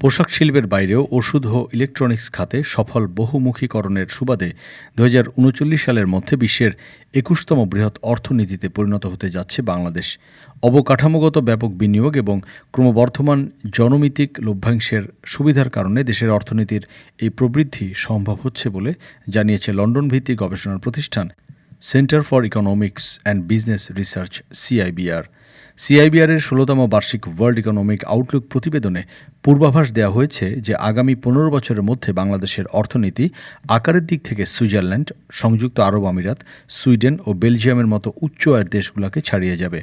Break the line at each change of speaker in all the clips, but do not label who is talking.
পোশাক শিল্পের বাইরেও ওষুধ ও ইলেকট্রনিক্স খাতে সফল বহুমুখীকরণের সুবাদে দু হাজার উনচল্লিশ সালের মধ্যে বিশ্বের একুশতম বৃহৎ অর্থনীতিতে পরিণত হতে যাচ্ছে বাংলাদেশ। অবকাঠামোগত ব্যাপক বিনিয়োগ এবং ক্রমবর্ধমান জনমিতিক লভ্যাংশের সুবিধার কারণে দেশের অর্থনীতির এই প্রবৃদ্ধি সম্ভব হচ্ছে বলে জানিয়েছে লন্ডন ভিত্তিক গবেষণা প্রতিষ্ঠান Centre for Economics and Business Research CIBR. সিআইবিআরের ষোলোতম বার্ষিক ওয়ার্ল্ড ইকোনমিক আউটলুক প্রতিবেদনে পূর্বাভাস দেওয়া হয়েছে যে আগামী পনেরো বছরের মধ্যে বাংলাদেশের অর্থনীতি আকারের দিক থেকে সুইজারল্যান্ড, সংযুক্ত আরব আমিরাত, সুইডেন ও বেলজিয়ামের মতো উচ্চ আয়ের দেশগুলোকে ছাড়িয়ে যাবে।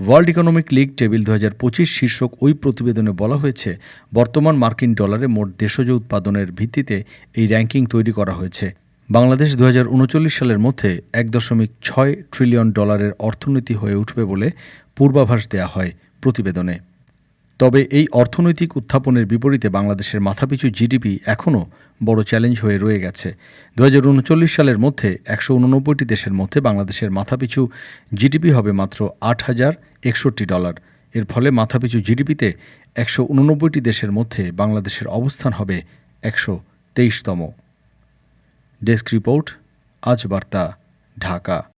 ওয়ার্ল্ড ইকোনমিক লিগ টেবিল দু হাজার পঁচিশ শীর্ষক ওই প্রতিবেদনে বলা হয়েছে, বর্তমান মার্কিন ডলারে মোট দেশজ উৎপাদনের ভিত্তিতে এই র্যাঙ্কিং তৈরি করা হয়েছে। বাংলাদেশ দু হাজার উনচল্লিশ সালের মধ্যে এক দশমিক ছয় ট্রিলিয়ন ডলারের অর্থনীতি হয়ে উঠবে বলে পূর্বাভাস দেয়া হয় প্রতিবেদনে। তবে এই অর্থনৈতিক উত্থাপনের বিপরীতে বাংলাদেশের মাথাপিছু জিডিপি এখনও বড় চ্যালেঞ্জ হয়ে রয়ে গেছে। দু হাজার উনচল্লিশ সালের মধ্যে একশো উননব্বইটি দেশের মধ্যে বাংলাদেশের মাথাপিছু জিডিপি হবে মাত্র আট হাজার একষট্টি ডলার। এর ফলে মাথাপিছু জিডিপিতে একশো উননব্বইটি দেশের মধ্যে বাংলাদেশের অবস্থান হবে একশো তেইশতম। डेस्क रिपोर्ट आज वार्ता ढाका।